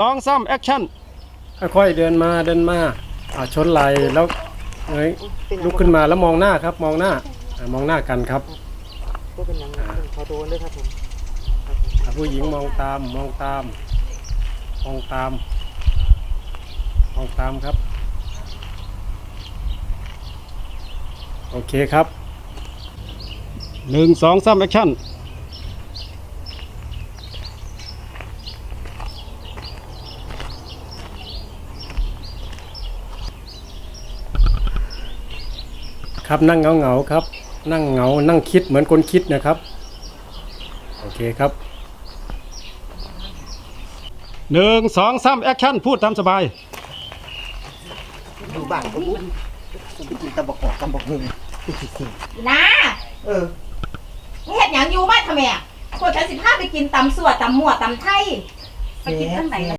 สองสามแอคชั่นค่อยๆเดินมาเดินมาอ่าชนไหลแล้วเอ้ยลุกขึ้นมาแล้วมองหน้าครับ มองหน้าอ่ามองหน้ากันครับก็เป็นหนังขอโทษด้วยครับผมครับผมอ่าผู้หญิงมองตามมองตาม มองตาม มองตามครับ โอเคครับหนึ่งสองสามแอคชั่น ครับนั่งเงาเงาๆครับ นั่งเหงานั่งคิดเหมือนคนคิดนะครับ โอเคครับหนึ่งสองสามแอคชั่นพูดตามสบายอยู่บ้านก็บุ้มกูไปกินตะบกกอกตะบกหงนะเออมึงเห็ดหยังอยู่บ้านทำไมอะพวกฉันสิพาไปกินตำสั่วตำหมวดตำไทย ไปกินตั้งไหนล่ะ